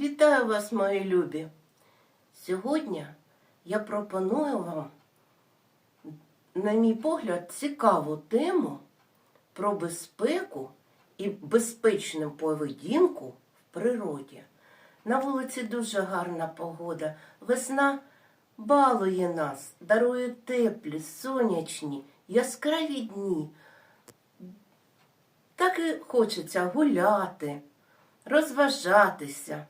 Вітаю вас, мої любі! Сьогодні я пропоную вам, на мій погляд, цікаву тему про безпеку і безпечну поведінку в природі. На вулиці дуже гарна погода. Весна балує нас, дарує теплі, сонячні, яскраві дні. Так і хочеться гуляти, розважатися.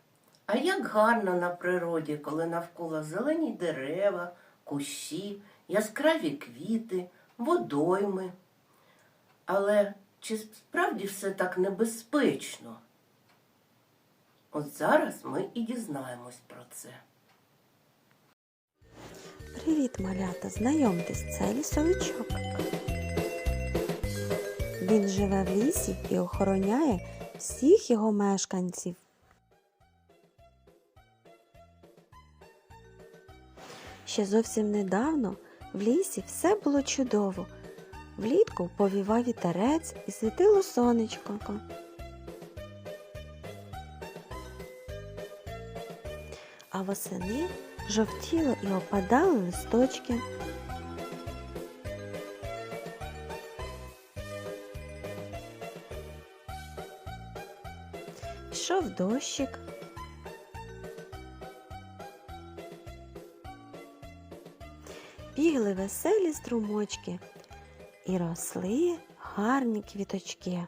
А як гарно на природі, коли навколо зелені дерева, кущі, яскраві квіти, водойми. Але чи справді все так небезпечно? От зараз ми і дізнаємось про це. Привіт, малята! Знайомтесь, це лісовичок. Він живе в лісі і охороняє всіх його мешканців. Ще зовсім недавно в лісі все було чудово. Влітку повівав вітерець і світило сонечко. А восени жовтіли і опадали листочки. Йшов дощик. Бігли веселі струмочки і росли гарні квіточки.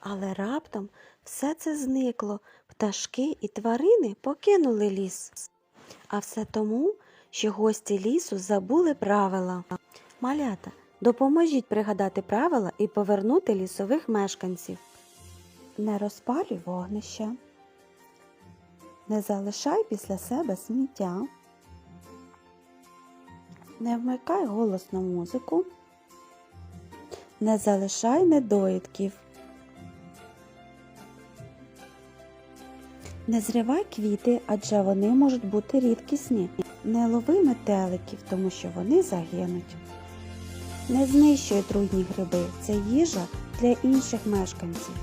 Але раптом все це зникло, пташки і тварини покинули ліс. А все тому, що гості лісу забули правила. Малята, допоможіть пригадати правила і повернути лісових мешканців. Не розпалюй вогнище. Не залишай після себе сміття. Не вмикай голосну музику. Не залишай недоїдків. Не зривай квіти, адже вони можуть бути рідкісні. Не лови метеликів, тому що вони загинуть. Не знищуй трудні гриби, це їжа для інших мешканців.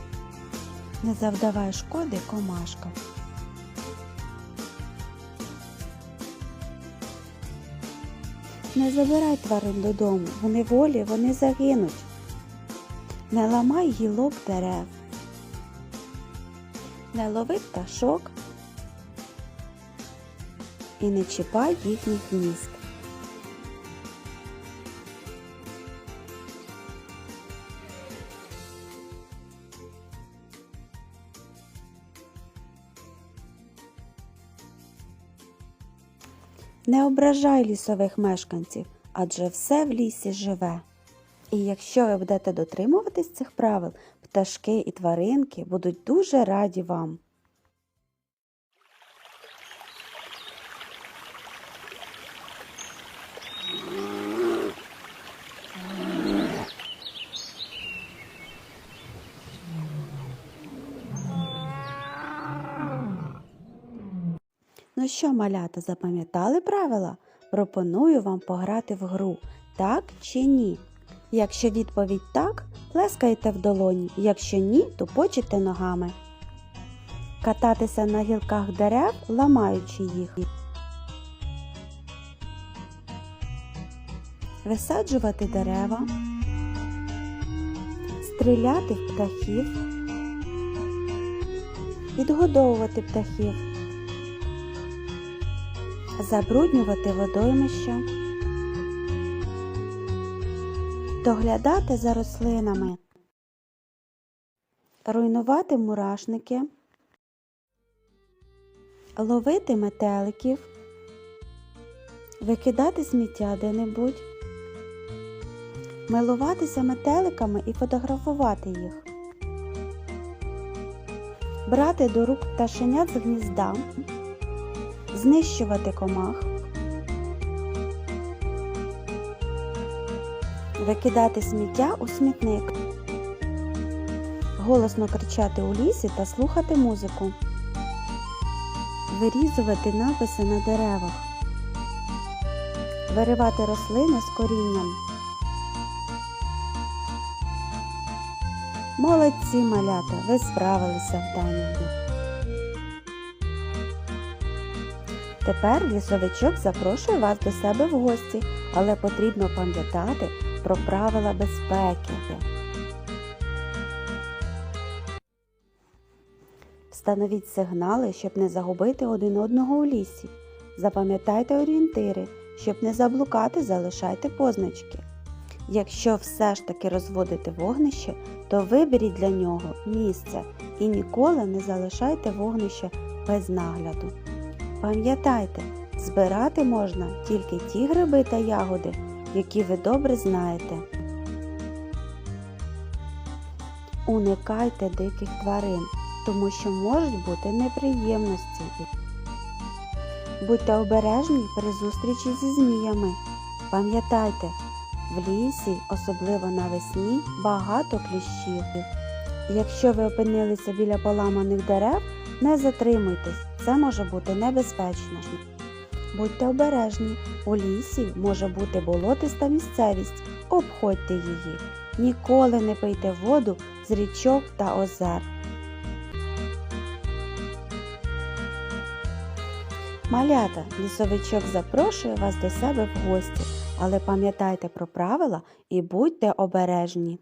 Не завдавай шкоди комашкам. Не забирай тварин додому, вони волі, вони загинуть. Не ламай гілок дерев. Не лови пташок і не чіпай їхніх гнізд. Не ображай лісових мешканців, адже все в лісі живе. І якщо ви будете дотримуватись цих правил, пташки і тваринки будуть дуже раді вам. Ну що, малята, запам'ятали правила? Пропоную вам пограти в гру так чи ні. Якщо відповідь так, плескайте в долоні, якщо ні, то почите ногами. Кататися на гілках дерев, ламаючи їх. Висаджувати дерева, стріляти в птахів, відгодовувати птахів, забруднювати водоймища, доглядати за рослинами, руйнувати мурашники, ловити метеликів, викидати сміття де-небудь, милуватися метеликами і фотографувати їх, брати до рук пташенят з гнізда, знищувати комах. викидати сміття у смітник, голосно кричати у лісі та слухати музику, вирізувати написи на деревах, виривати рослини з корінням. Молодці малята, ви справилися в Тепер лісовичок запрошує вас до себе в гості, але потрібно пам'ятати про правила безпеки. Встановіть сигнали, щоб не загубити один одного у лісі. Запам'ятайте орієнтири, щоб не заблукати, залишайте позначки. Якщо все ж таки розводите вогнище, то виберіть для нього місце і ніколи не залишайте вогнище без нагляду. Пам'ятайте, збирати можна тільки ті гриби та ягоди, які ви добре знаєте. Уникайте диких тварин, тому що можуть бути неприємності. Будьте обережні при зустрічі зі зміями. Пам'ятайте, в лісі, особливо навесні, багато кліщів. Якщо ви опинилися біля поламаних дерев, не затримуйтесь, це може бути небезпечно. Будьте обережні, у лісі може бути болотиста місцевість, обходьте її. Ніколи не пийте воду з річок та озер. Малята, лісовичок запрошує вас до себе в гості, але пам'ятайте про правила і будьте обережні.